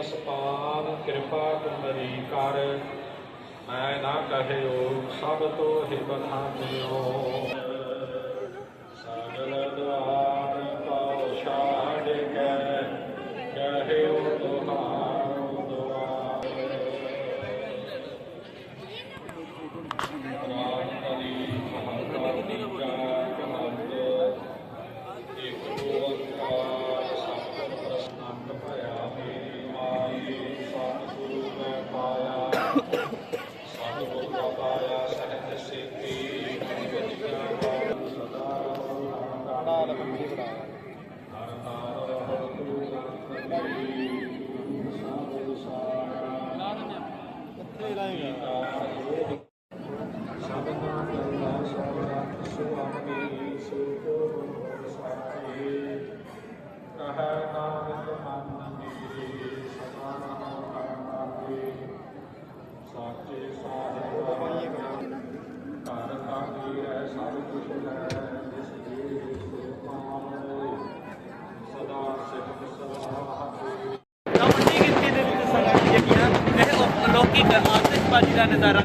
ਅਸਪਾਨ ਕਿਰਪਾ ਤੁਮਰੀ ਕਰ। ਮੈਂ ਨਾ ਕਹਿਓ ਸਭ ਤੋਂ ਹੀ ਬਖਾਨਿਓ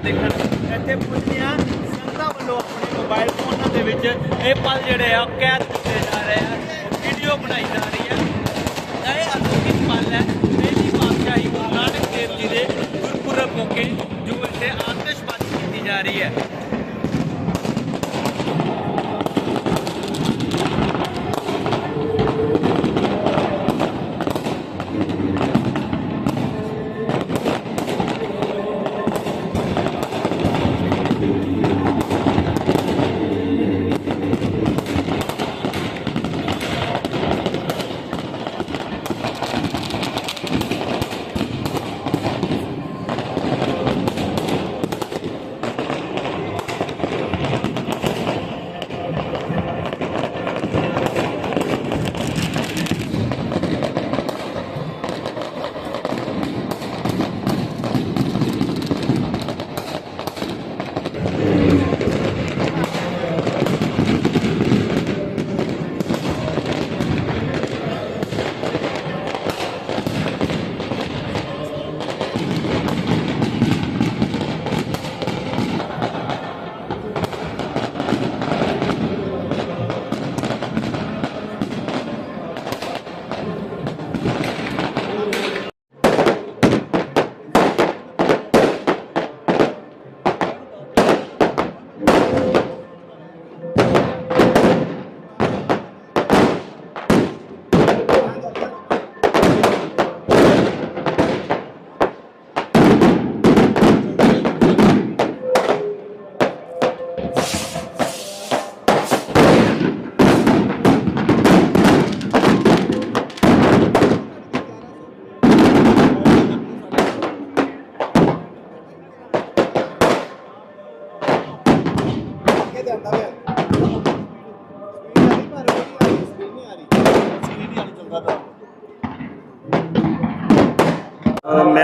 ਦੇਖਣ ਇੱਥੇ ਪੁੱਜਦੀਆਂ ਸੰਗਤਾਂ ਵੱਲੋਂ ਆਪਣੇ ਮੋਬਾਈਲ ਫੋਨਾਂ ਦੇ ਵਿੱਚ ਇਹ ਪਲ ਜਿਹੜੇ ਆ, ਉਹ ਕੈਦ ਕੀਤੇ ਜਾ ਰਹੇ ਆ। ਵੀਡੀਓ ਬਣਾਈ ਜਾ ਰਹੀ ਹੈ ਇਹ ਅਲੌਕਿਕ ਪਲ ਹੈ। ਪਹਿਲੀ ਪਾਤਸ਼ਾਹੀ ਗੁਰੂ ਨਾਨਕ ਦੇਵ ਜੀ ਦੇ ਗੁਰਪੁਰਬ ਮੌਕੇ ਜੋ ਇੱਥੇ ਆਤਿਸ਼ਬਾਜ਼ੀ ਕੀਤੀ ਜਾ ਰਹੀ ਹੈ।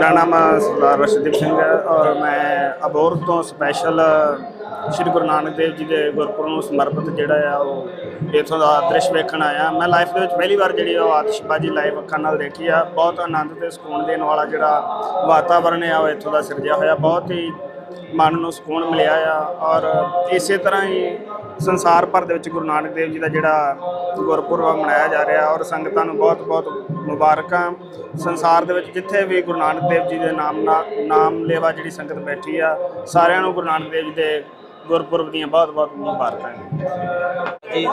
ਮੇਰਾ ਨਾਮ ਸਰਦਾਰ ਰਸ਼ਦੀਪ ਸਿੰਘ ਹੈ ਔਰ ਮੈਂ ਅਬੋਰ ਤੋਂ ਸਪੈਸ਼ਲ ਸ਼੍ਰੀ ਗੁਰੂ ਨਾਨਕ ਦੇਵ ਜੀ ਦੇ ਗੁਰਪੁਰਬ ਨੂੰ ਸਮਰਪਿਤ ਜਿਹੜਾ ਆ ਉਹ ਇਥੋਂ ਦਾ ਦ੍ਰਿਸ਼ ਵੇਖਣ ਆਇਆ। ਮੈਂ ਲਾਈਫ ਦੇ ਵਿੱਚ ਪਹਿਲੀ ਵਾਰ ਜਿਹੜੀ ਉਹ ਆਤਿਸ਼ਬਾਜ਼ੀ ਲਾਈਵ ਅੱਖਾਂ ਨਾਲ ਦੇਖੀ ਆ। ਬਹੁਤ ਆਨੰਦ ਤੇ ਸਕੂਨ ਦੇਣ ਵਾਲਾ ਜਿਹੜਾ ਵਾਤਾਵਰਣ ਆ ਉਹ ਇਥੋਂ ਦਾ ਸਿਰਜਿਆ ਹੋਇਆ। ਬਹੁਤ ਹੀ ਮਨ ਨੂੰ ਸਕੂਨ ਮਿਲਿਆ ਆ ਔਰ ਇਸੇ ਤਰ੍ਹਾਂ ਹੀ ਸੰਸਾਰ ਭਰ ਦੇ ਵਿੱਚ ਗੁਰੂ ਨਾਨਕ ਦੇਵ ਜੀ ਦਾ ਜਿਹੜਾ ਗੁਰਪੁਰਬ ਆ ਮਨਾਇਆ ਜਾ ਰਿਹਾ ਔਰ ਸੰਗਤਾਂ ਨੂੰ ਬਹੁਤ-ਬਹੁਤ ਮੁਬਾਰਕਾਂ। ਸੰਸਾਰ ਦੇ ਵਿੱਚ ਜਿੱਥੇ ਵੀ ਗੁਰੂ ਨਾਨਕ ਦੇਵ ਜੀ ਦੇ ਨਾਮ ਨਾਲ ਨਾਮ ਲੇਵਾ ਜਿਹੜੀ ਸੰਗਤ ਬੈਠੀ ਆ ਸਾਰਿਆਂ ਨੂੰ ਗੁਰੂ ਨਾਨਕ ਦੇਵ ਜੀ ਦੇ ਗੁਰਪੁਰਬ ਦੀਆਂ ਬਹੁਤ-ਬਹੁਤ ਮੁਬਾਰਕਾਂ।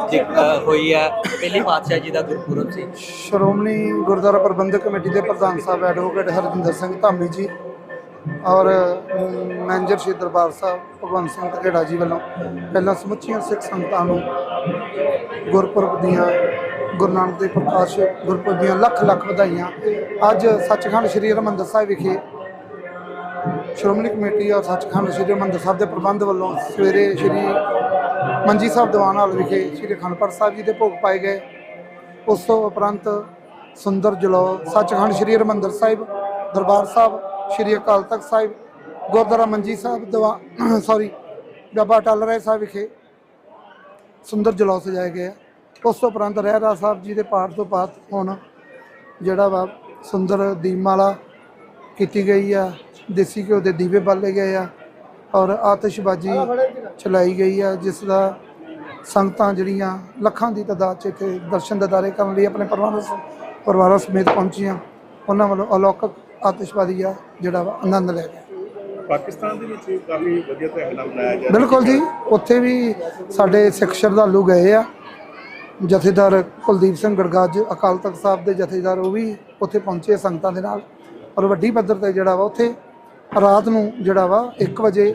ਜੀ ਅ, ਹੋਈ ਹੈ ਪਹਿਲੀ ਪਾਤਸ਼ਾਹ ਜੀ ਦਾ ਗੁਰਪੁਰਬ ਸੀ। ਸ਼੍ਰੋਮਣੀ ਗੁਰਦੁਆਰਾ ਪ੍ਰਬੰਧਕ ਕਮੇਟੀ ਦੇ ਪ੍ਰਧਾਨ ਸਾਹਿਬ ਐਡਵੋਕੇਟ ਹਰਜਿੰਦਰ ਸਿੰਘ ਧਾਮੀ ਜੀ ਔਰ ਮੈਨੇਜਰ ਸ਼੍ਰੀ ਦਰਬਾਰ ਸਾਹਿਬ, ਭਗਵੰਤ ਸਿੰਘ ਧਕੇੜਾ ਜੀ ਵੱਲੋਂ ਪਹਿਲਾਂ ਸਮੁੱਚੀਆਂ ਸਿੱਖ ਸੰਗਤਾਂ ਨੂੰ ਗੁਰਪੁਰਬ ਦੀਆਂ, ਗੁਰੂ ਨਾਨਕ ਦੇ ਪ੍ਰਕਾਸ਼ ਗੁਰਪੁਰਬ ਦੀਆਂ ਲੱਖ ਲੱਖ ਵਧਾਈਆਂ। ਅੱਜ ਸੱਚਖੰਡ ਸ਼੍ਰੀ ਹਰਿਮੰਦਰ ਸਾਹਿਬ ਵਿਖੇ ਸ਼੍ਰੋਮਣੀ ਕਮੇਟੀ ਔਰ ਸੱਚਖੰਡ ਸ਼੍ਰੀ ਹਰਿਮੰਦਰ ਸਾਹਿਬ ਦੇ ਪ੍ਰਬੰਧ ਵੱਲੋਂ ਸਵੇਰੇ ਸ਼੍ਰੀ ਮੰਜੀ ਸਾਹਿਬ ਦੀਵਾਨ ਹਾਲ ਵਿਖੇ ਸ਼੍ਰੀ ਅਖੰਡ ਸਾਹਿਬ ਜੀ ਦੇ ਭੋਗ ਪਾਏ ਗਏ। ਉਸ ਤੋਂ ਉਪਰੰਤ ਸੁੰਦਰ ਜਲੋ ਸੱਚਖੰਡ ਸ਼੍ਰੀ ਹਰਿਮੰਦਰ ਸਾਹਿਬ, ਦਰਬਾਰ ਸਾਹਿਬ ਸ਼੍ਰੀ ਅਕਾਲ ਤਖਤ ਸਾਹਿਬ, ਗੁਰਦੁਆਰਾ ਮੰਜੀ ਸਾਹਿਬ, ਦਵਾ ਸੌਰੀ ਬਾਬਾ ਟਾਲ ਰਾਏ ਸਾਹਿਬ ਵਿਖੇ ਸੁੰਦਰ ਜਲੌ ਸਜਾਏ ਗਏ ਆ। ਉਸ ਤੋਂ ਉਪਰੰਤ ਰਹਿਰਾ ਸਾਹਿਬ ਜੀ ਦੇ ਪਾਠ ਤੋਂ ਬਾਅਦ ਹੁਣ ਜਿਹੜਾ ਵਾ ਸੁੰਦਰ ਦੀਪਮਾਲਾ ਕੀਤੀ ਗਈ ਆ, ਦੇਸੀ ਘਿਓ ਦੇ ਦੀਵੇ ਬਾਲੇ ਗਏ ਆ ਔਰ ਆਤਿਸ਼ਬਾਜ਼ੀ ਚਲਾਈ ਗਈ ਆ, ਜਿਸ ਦਾ ਸੰਗਤਾਂ ਜਿਹੜੀਆਂ ਲੱਖਾਂ ਦੀ ਤਾਦਾਦ 'ਚ ਇੱਥੇ ਦਰਸ਼ਨ ਦਿਦਾਰੇ ਕਰਨ ਲਈ ਆਪਣੇ ਪਰਿਵਾਰਾਂ ਪਰਿਵਾਰਾਂ ਸਮੇਤ ਪਹੁੰਚੀਆਂ ਉਹਨਾਂ ਵੱਲੋਂ ਅਲੌਕਿਕ ਆਤਿਸ਼ਬਾਜ਼ੀ ਆ ਜਿਹੜਾ ਵਾ ਆਨੰਦ ਲੈ ਗਏ ਪਾਕਿਸਤਾਨ ਦੇ ਵਿੱਚ ਵੀ ਕਾਫੀ ਵਧੀਆ ਨਾਲ ਮਨਾਇਆ ਜਾ ਬਿਲਕੁਲ ਜੀ ਉੱਥੇ ਵੀ ਸਾਡੇ ਸਿੱਖ ਸ਼ਰਧਾਲੂ ਗਏ ਆ। ਜਥੇਦਾਰ ਕੁਲਦੀਪ ਸਿੰਘ ਗੜਗਾਜ ਅਕਾਲ ਤਖਤ ਸਾਹਿਬ ਦੇ ਜਥੇਦਾਰ ਉਹ ਵੀ ਉੱਥੇ ਪਹੁੰਚੇ ਸੰਗਤਾਂ ਦੇ ਨਾਲ। ਔਰ ਵੱਡੀ ਪੱਧਰ ਤੇ ਜਿਹੜਾ ਵਾ ਉੱਥੇ ਰਾਤ ਨੂੰ ਜਿਹੜਾ ਵਾ 1 ਵਜੇ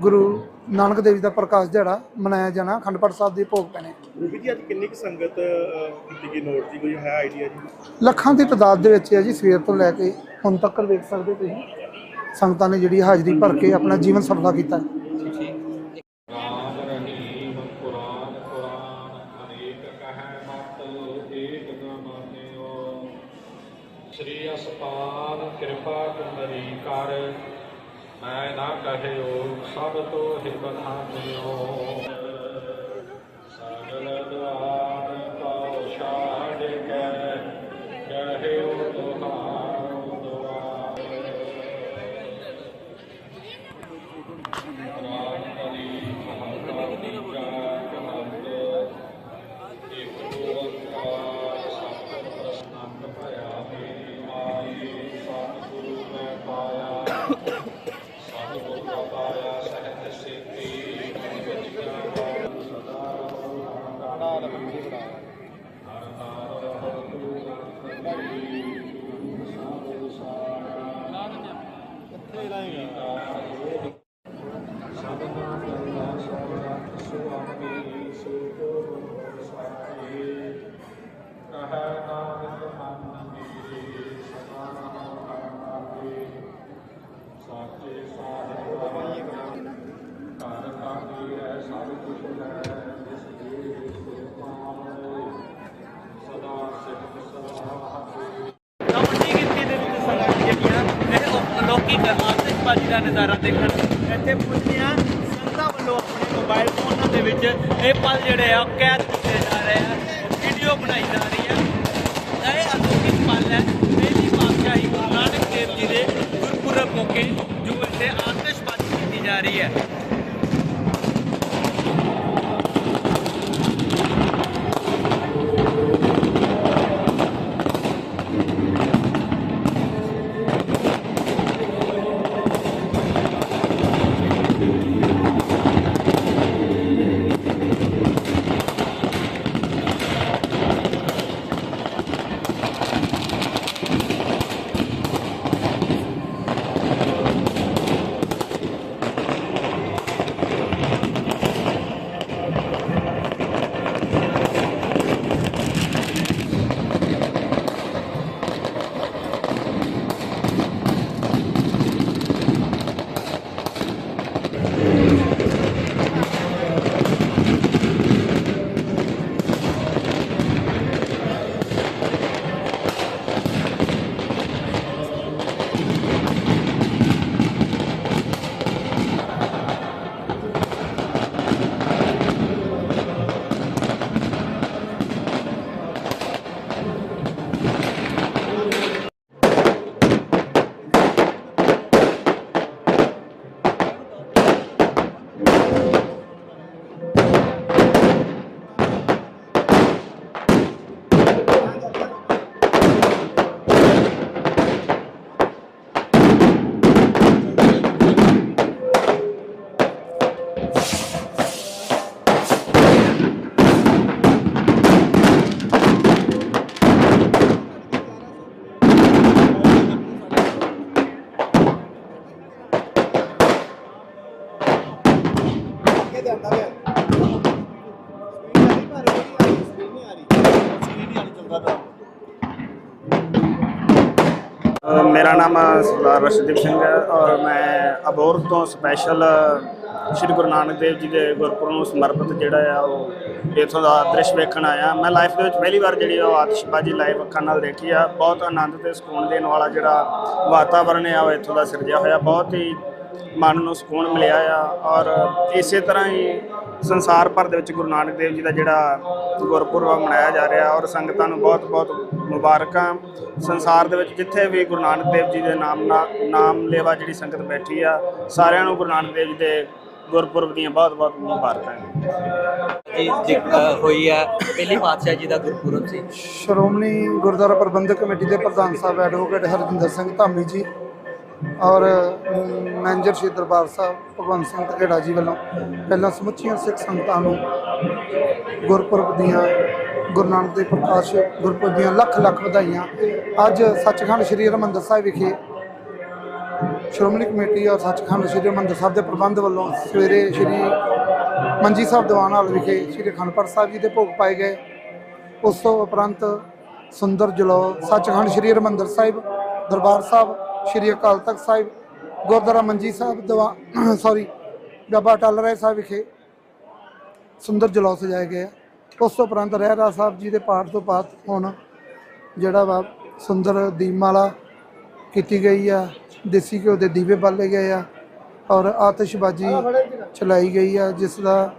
ਗੁਰੂ ਨਾਨਕ ਦੇਵ ਜੀ ਦਾ ਪ੍ਰਕਾਸ਼ ਦਿਹਾੜਾ ਮਨਾਇਆ ਜਾਣਾ ਅਖੰਡ ਪਾਠ ਸਾਹਿਬ ਦੇ ਭੋਗ ਪੈਣੇ। ਰੂਬੀ ਜੀ ਅੱਜ ਕਿੰਨੀ ਕੁ ਸੰਗਤ ਅਹ, ਕੀਤੀ ਗਈ ਨੋਟ ਦੀ ਕੋਈ ਹੈ ਆਈਡੀਆ ਜੀ? ਲੱਖਾਂ ਦੀ ਤਾਦਾਦ ਦੇ ਵਿੱਚ ਹੈ ਜੀ ਸਵੇਰ ਤੋਂ ਲੈ ਕੇ ਹੁਣ ਤੱਕ ਵੇਖ ਸਕਦੇ ਤੁਸੀਂ। ਸੰਗਤਾਂ ਨੇ ਜਿਹੜੀ ਹਾਜ਼ਰੀ ਭਰ ਕੇ ਆਪਣਾ ਜੀਵਨ ਸਫਲਾ ਕੀਤਾ। ਰਾਮ ਰਹੀਮ ਕੁਰਾਨ ਕੁਰਾਨ ਅਨੇਕ ਕਹਿ ਮਤ ਏਕ ਨ ਮਾਨਿਓ। ਸ੍ਰੀ ਅਸਪਾਨ ਕਿਰਪਾ ਤੁਮਰੀ ਕਰ। ਮੈਂ ਨਾ ਕਹਿਓ, ਸਭ ਤੋ ਹੀ ਬਖਾਨਿਓ ਸਗਲ ਦੁਆਰ ਕੋ ਛਾੜ ਕੇ ਕਹਿਓ ਤੁਹਾਰੋ ਦੁਆਰ ਰਾਮ ਹਰੀ ਮਹੰਤਾ ਤੀਜਾ ਕਹੰਦ ਇਕ ਓੰਕਾਰ ਸਤਿ ਪ੍ਰਸੰਨ ਭਇਆ ਮੇਰੀ ਮਾਈ, ਸਤਿਗੁਰੂ ਮੈਂ ਪਾਇਆ ਸਤਿਗੁਰੂ ਕਾ ਪਾਇਆ ਸਹਿਤ ਸੇਤੀ ਵਿਚਿਆ ਸਦਾ ਰਹੋ ਕਾੜਾ ਰਬੰਦੀ ਬਣਾ ਹਰ ਨਾਮ ਰਹੁ ਤੂੰ ਰਖੀ ਸਾਧੂ ਸਾਰਾ ਕਿੱਥੇ ਲਾਏਗਾ ਸਭਨਾ ਕਰਨਾ ਸਭਨਾ ਸੁਆਮੀ ਸੁਗੁਰੂ ਸਾਈ ਕਹੈ ਨਾਨਕ ਮਨ ਮੇਰੀ ਸਮਾਨ ਕਰਨਾਤੇ ਸਾਚੇ ਸਾਹਿਬ ਵਾਹਿ ਘਰ ਕਾਹੀ ਹੈ ਸਭ ਕੁਛ ਹੈ ਜਿਸ ਦੇ ਸੁਪਾਵੇ ਸਦਾ ਸਿਫਤ ਸਲਾਹ ਤਾਂ ਵੱਡੀ ਗਿਣਤੀ ਦੇ ਵਿੱਚ ਸੰਗਤਾਂ ਜਿਹੜੀਆਂ ਇਹ ਉਹ ਅਲੌਕਿਕ ਆਤਿਸ਼ਬਾਜ਼ੀ ਦਾ ਨਜ਼ਾਰਾ ਦੇਖਣ ਇੱਥੇ ਪਹੁੰਚੀਆਂ ਸੰਗਤਾਂ ਵੱਲੋਂ ਆਪਣੇ ਮੋਬਾਈਲ ਫੋਨਾਂ ਦੇ ਵਿੱਚ ਇਹ ਪਲ ਜਿਹੜੇ ਆ ਕੈਦ ਕੀਤੇ ਜਾ ਰਹੇ ਆ। ਵੀਡੀਓ ਬਣਾਈ ਜਾ ਰਹੀ ਹੈ ਇਹ ਅਲੌਕਿਕ ਪਲ ਹੈ। ਪਹਿਲੀ ਪਾਤਸ਼ਾਹੀ ਗੁਰੂ ਨਾਨਕ ਦੇਵ ਜੀ ਦੇ ਗੁਰਪੁਰਬ ਮੌਕੇ ਜੋ ਇੱਥੇ ਆਤਿਸ਼ਬਾਜ਼ੀ ਕੀਤੀ ਜਾ ਰਹੀ ਹੈ। ਅਬੋਰ ਤੋਂ ਸਪੈਸ਼ਲ ਸ਼੍ਰੀ ਗੁਰੂ ਨਾਨਕ ਦੇਵ ਜੀ ਦੇ ਗੁਰਪੁਰਬ ਨੂੰ ਸਮਰਪਿਤ ਜਿਹੜਾ ਆ ਉਹ ਇਥੋਂ ਦਾ ਦ੍ਰਿਸ਼ ਵੇਖਣ ਆਇਆ। ਮੈਂ ਲਾਈਫ ਦੇ ਵਿੱਚ ਪਹਿਲੀ ਵਾਰ ਜਿਹੜੀ ਉਹ ਆਤਿਸ਼ਬਾਜ਼ੀ ਲਾਈਵ ਅੱਖਾਂ ਨਾਲ ਦੇਖੀ ਆ। ਬਹੁਤ ਆਨੰਦ ਤੇ ਸਕੂਨ ਦੇਣ ਵਾਲਾ ਜਿਹੜਾ ਵਾਤਾਵਰਣ ਆ ਉਹ ਇਥੋਂ ਦਾ ਸਿਰਜਿਆ ਹੋਇਆ। ਬਹੁਤ ਹੀ ਮਨ ਨੂੰ ਸਕੂਨ ਮਿਲਿਆ ਆ ਔਰ ਇਸੇ ਤਰ੍ਹਾਂ ਹੀ ਸੰਸਾਰ ਭਰ ਦੇ ਵਿੱਚ ਗੁਰੂ ਨਾਨਕ ਦੇਵ ਜੀ ਦਾ ਜਿਹੜਾ ਗੁਰਪੁਰਬ ਆ ਮਨਾਇਆ ਜਾ ਰਿਹਾ ਔਰ ਸੰਗਤਾਂ ਨੂੰ ਬਹੁਤ-ਬਹੁਤ ਮੁਬਾਰਕਾਂ। ਸੰਸਾਰ ਦੇ ਵਿੱਚ ਜਿੱਥੇ ਵੀ ਗੁਰੂ ਨਾਨਕ ਦੇਵ ਜੀ ਦੇ ਨਾਮ ਨਾ- ਨਾਮ ਲੇਵਾ ਜਿਹੜੀ ਸੰਗਤ ਬੈਠੀ ਆ ਸਾਰਿਆਂ ਨੂੰ ਗੁਰੂ ਨਾਨਕ ਦੇਵ ਜੀ ਦੇ ਗੁਰਪੁਰਬ ਦੀਆਂ ਬਹੁਤ-ਬਹੁਤ ਮੁਬਾਰਕਾਂ। ਜੀ ਅ, ਹੋਈ ਹੈ ਪਹਿਲੀ ਪਾਤਸ਼ਾਹ ਜੀ ਦਾ ਗੁਰਪੁਰਬ ਸੀ। ਸ਼੍ਰੋਮਣੀ ਗੁਰਦੁਆਰਾ ਪ੍ਰਬੰਧਕ ਕਮੇਟੀ ਦੇ ਪ੍ਰਧਾਨ ਸਾਹਿਬ ਐਡਵੋਕੇਟ ਹਰਜਿੰਦਰ ਸਿੰਘ ਧਾਮੀ ਜੀ ਔਰ ਮੈਨੇਜਰ ਸ਼੍ਰੀ ਦਰਬਾਰ ਸਾਹਿਬ, ਭਗਵੰਤ ਸਿੰਘ ਧਕੇੜਾ ਜੀ ਵੱਲੋਂ ਪਹਿਲਾਂ ਸਮੁੱਚੀਆਂ ਸਿੱਖ ਸੰਗਤਾਂ ਨੂੰ ਗੁਰਪੁਰਬ ਦੀਆਂ, ਗੁਰੂ ਨਾਨਕ ਦੇਵ ਪ੍ਰਕਾਸ਼ ਗੁਰਪੁਰਬ ਦੀਆਂ ਲੱਖ ਲੱਖ ਵਧਾਈਆਂ। ਅੱਜ ਸੱਚਖੰਡ ਸ੍ਰੀ ਹਰਿਮੰਦਰ ਸਾਹਿਬ ਵਿਖੇ ਸ਼੍ਰੋਮਣੀ ਕਮੇਟੀ ਔਰ ਸੱਚਖੰਡ ਸ੍ਰੀ ਹਰਿਮੰਦਰ ਸਾਹਿਬ ਦੇ ਪ੍ਰਬੰਧ ਵੱਲੋਂ ਸਵੇਰੇ ਸ੍ਰੀ ਮੰਜੀ ਸਾਹਿਬ ਦੀਵਾਨ ਹਾਲ ਵਿਖੇ ਸ੍ਰੀ ਅਖੰਡ ਸਾਹਿਬ ਜੀ ਦੇ ਭੋਗ ਪਾਏ ਗਏ। ਉਸ ਤੋਂ ਉਪਰੰਤ ਸੁੰਦਰ ਜਲੋ ਸੱਚਖੰਡ ਸ੍ਰੀ ਹਰਿਮੰਦਰ ਸਾਹਿਬ ਦਰਬਾਰ ਸਾਹਿਬ ਸ੍ਰੀ ਅਕਾਲ ਤਖਤ ਸਾਹਿਬ, ਗੁਰਦੁਆਰਾ ਮੰਜੀ ਸਾਹਿਬ, ਦਵਾ ਸੌਰੀ ਬਾਬਾ ਟੱਲ ਰਾਏ ਸਾਹਿਬ ਵਿਖੇ ਸੁੰਦਰ ਜਲੋ ਸਜਾਏ ਗਏ ਆ। ਉਸ ਤੋਂ ਉਪਰੰਤ ਰਹਿਰਾ ਸਾਹਿਬ ਜੀ ਦੇ ਪਾਠ ਤੋਂ ਬਾਅਦ ਹੁਣ ਜਿਹੜਾ ਵਾ ਸੁੰਦਰ ਦੀਪਮਾਲਾ ਕੀਤੀ ਗਈ ਆ, ਦੇਸੀ ਘਿਓ ਦੇ ਦੀਵੇ ਬਾਲੇ ਗਏ ਆ ਔਰ ਆਤਿਸ਼ਬਾਜ਼ੀ ਚਲਾਈ ਗਈ ਆ, ਜਿਸ ਦਾ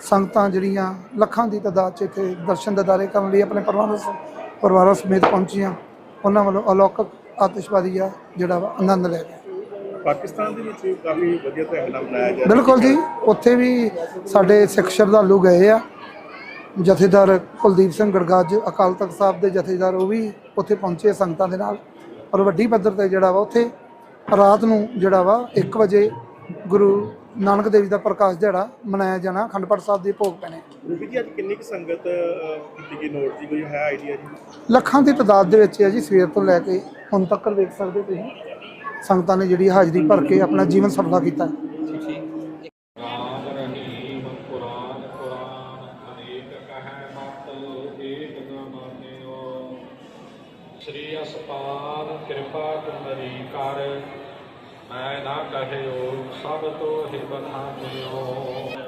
ਸੰਗਤਾਂ ਜਿਹੜੀਆਂ ਲੱਖਾਂ ਦੀ ਤਾਦਾਦ 'ਚ ਇੱਥੇ ਦਰਸ਼ਨ ਦਿਦਾਰੇ ਕਰਨ ਲਈ ਆਪਣੇ ਪਰਿਵਾਰਾਂ ਪਰਿਵਾਰਾਂ ਸਮੇਤ ਪਹੁੰਚੀਆਂ ਉਹਨਾਂ ਵੱਲੋਂ ਅਲੌਕਿਕ ਆਤਿਸ਼ਬਾਜ਼ੀ ਆ ਜਿਹੜਾ ਵਾ ਆਨੰਦ ਲੈ ਗਏ ਪਾਕਿਸਤਾਨ ਦੇ ਵਿੱਚ ਕਾਫੀ ਵਧੀਆ ਨਾਲ ਮਨਾਇਆ ਜਾ ਰਿਹਾ। ਬਿਲਕੁਲ ਜੀ ਉੱਥੇ ਵੀ ਸਾਡੇ ਸਿੱਖ ਸ਼ਰਧਾਲੂ ਗਏ ਆ। ਜਥੇਦਾਰ ਕੁਲਦੀਪ ਸਿੰਘ ਗੜਗਾਜ ਅਕਾਲ ਤਖਤ ਸਾਹਿਬ ਦੇ ਜਥੇਦਾਰ ਉਹ ਵੀ ਉੱਥੇ ਪਹੁੰਚੇ ਸੰਗਤਾਂ ਦੇ ਨਾਲ। ਔਰ ਵੱਡੀ ਪੱਧਰ ਤੇ ਜਿਹੜਾ ਵਾ ਉੱਥੇ ਰਾਤ ਨੂੰ ਜਿਹੜਾ ਵਾ 1 ਵਜੇ ਗੁਰੂ ਨਾਨਕ ਦੇਵ ਜੀ ਦਾ ਪ੍ਰਕਾਸ਼ ਦਿਹਾੜਾ ਮਨਾਇਆ ਜਾਣਾ ਅਖੰਡ ਪਾਠ ਸਾਹਿਬ ਦੇ ਭੋਗ ਪੈਣੇ। ਜੀ ਅੱਜ ਕਿੰਨੀ ਕੁ ਸੰਗਤ ਅਹ, ਕੀਤੀ ਗਈ ਨੋਟ ਦੀ ਕੋਈ ਹੈ ਆਈਡੀਆ ਜੀ? ਲੱਖਾਂ ਦੀ ਤਾਦਾਦ ਦੇ ਵਿੱਚ ਹੈ ਜੀ ਸਵੇਰ ਤੋਂ ਲੈ ਕੇ ਹੁਣ ਤੱਕ ਵੇਖ ਸਕਦੇ ਤੁਸੀਂ। ਸੰਗਤਾਂ ਨੇ ਜਿਹੜੀ ਹਾਜ਼ਰੀ ਭਰ ਕੇ ਆਪਣਾ ਜੀਵਨ ਸਫਲਾ ਕੀਤਾ। ਨਾ ਕਹਿਓ ਸਭ ਤੋ ਹੀ ਬਖਾਨਿਓ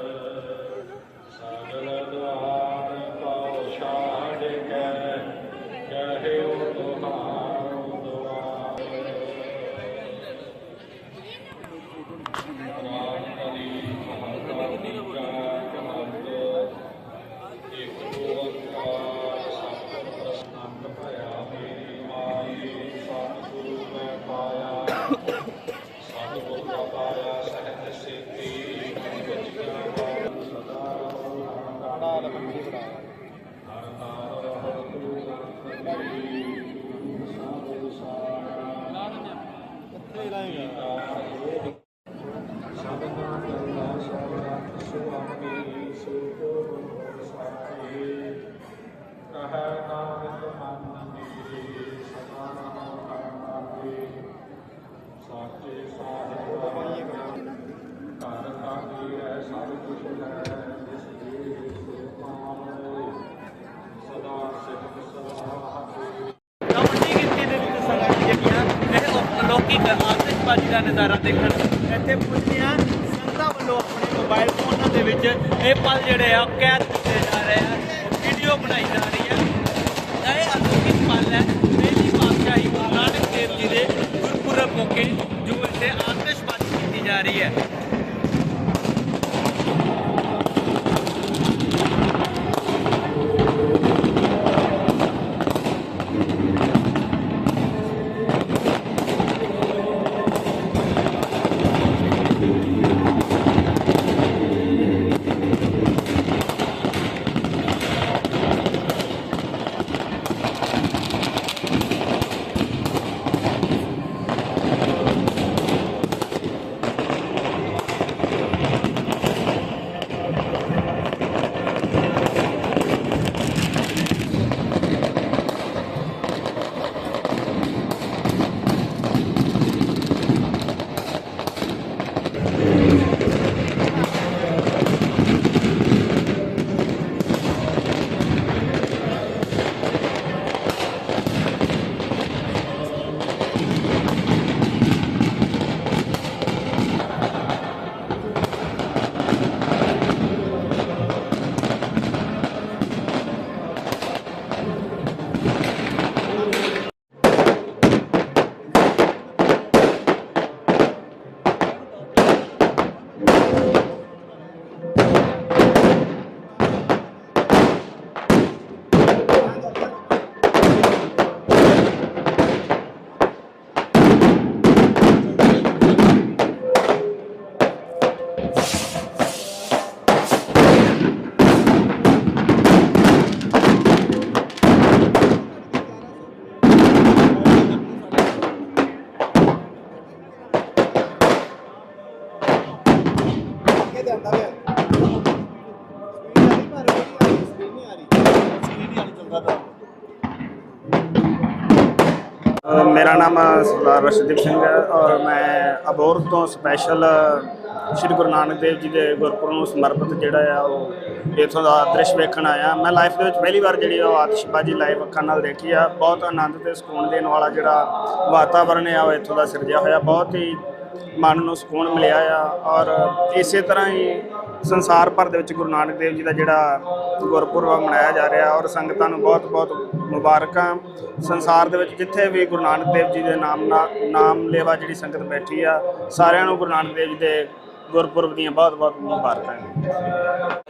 ਦਾ ਨਜ਼ਾਰਾ ਦੇਖਣ ਇੱਥੇ ਪੁੱਜੀਆਂ ਸੰਗਤਾਂ ਵੱਲੋਂ ਆਪਣੇ ਮੋਬਾਈਲ ਫੋਨਾਂ ਦੇ ਵਿੱਚ ਇਹ ਪਲ ਜਿਹੜੇ ਆ, ਉਹ ਕੈਦ ਕੀਤੇ ਜਾ ਰਹੇ ਆ। ਵੀਡੀਓ ਬਣਾਈ ਜਾ ਰਹੀ ਹੈ ਇਹ ਅਲੌਕਿਕ ਪਲ ਹੈ। ਪਹਿਲੀ ਪਾਤਸ਼ਾਹੀ ਗੁਰੂ ਨਾਨਕ ਦੇਵ ਜੀ ਦੇ ਗੁਰਪੁਰਬ ਮੌਕੇ ਜੋ ਇੱਥੇ ਆਤਿਸ਼ਬਾਜ਼ੀ ਕੀਤੀ ਜਾ ਰਹੀ ਹੈ। ਮੇਰਾ ਨਾਮ ਸਰਦਾਰ ਰਸ਼ਦੀਪ ਸਿੰਘ ਹੈ ਔਰ ਮੈਂ ਅਬੋਰ ਤੋਂ ਸਪੈਸ਼ਲ ਸ਼੍ਰੀ ਗੁਰੂ ਨਾਨਕ ਦੇਵ ਜੀ ਦੇ ਗੁਰਪੁਰਬ ਨੂੰ ਸਮਰਪਿਤ ਜਿਹੜਾ ਆ ਉਹ ਇਥੋਂ ਦਾ ਦ੍ਰਿਸ਼ ਵੇਖਣ ਆਇਆ। ਮੈਂ ਲਾਈਫ ਦੇ ਵਿੱਚ ਪਹਿਲੀ ਵਾਰ ਜਿਹੜੀ ਉਹ ਆਤਿਸ਼ਬਾਜ਼ੀ ਲਾਈਵ ਅੱਖਾਂ ਨਾਲ ਦੇਖੀ ਆ। ਬਹੁਤ ਆਨੰਦ ਤੇ ਸਕੂਨ ਦੇਣ ਵਾਲਾ ਜਿਹੜਾ ਵਾਤਾਵਰਣ ਆ ਉਹ ਇਥੋਂ ਦਾ ਸਿਰਜਿਆ ਹੋਇਆ। ਬਹੁਤ ਹੀ ਮਨ ਨੂੰ ਸਕੂਨ ਮਿਲਿਆ ਆ ਔਰ ਇਸੇ ਤਰ੍ਹਾਂ ਹੀ ਸੰਸਾਰ ਭਰ ਦੇ ਵਿੱਚ ਗੁਰੂ ਨਾਨਕ ਦੇਵ ਜੀ ਦਾ ਜਿਹੜਾ ਗੁਰਪੁਰਬ ਆ ਮਨਾਇਆ ਜਾ ਰਿਹਾ ਔਰ ਸੰਗਤਾਂ ਨੂੰ ਬਹੁਤ-ਬਹੁਤ ਮੁਬਾਰਕਾਂ। ਸੰਸਾਰ ਦੇ ਵਿੱਚ ਜਿੱਥੇ ਵੀ ਗੁਰੂ ਨਾਨਕ ਦੇਵ ਜੀ ਦੇ ਨਾਮ ਨਾਲ ਨਾਮ ਲੇਵਾ ਜਿਹੜੀ ਸੰਗਤ ਬੈਠੀ ਆ ਸਾਰਿਆਂ ਨੂੰ ਗੁਰੂ ਨਾਨਕ ਦੇਵ ਜੀ ਦੇ ਗੁਰਪੁਰਬ ਦੀਆਂ ਬਹੁਤ-ਬਹੁਤ ਮੁਬਾਰਕਾਂ।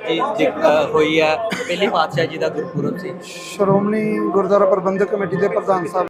ਜੀ ਦਿੱਕ- ਅ, ਹੋਈ ਹੈ ਪਹਿਲੀ ਪਾਤਸ਼ਾਹ ਜੀ ਦਾ ਗੁਰਪੁਰਬ ਸੀ। ਸ਼੍ਰੋਮਣੀ ਗੁਰਦੁਆਰਾ ਪ੍ਰਬੰਧਕ ਕਮੇਟੀ ਦੇ ਪ੍ਰਧਾਨ ਸਾਹਿਬ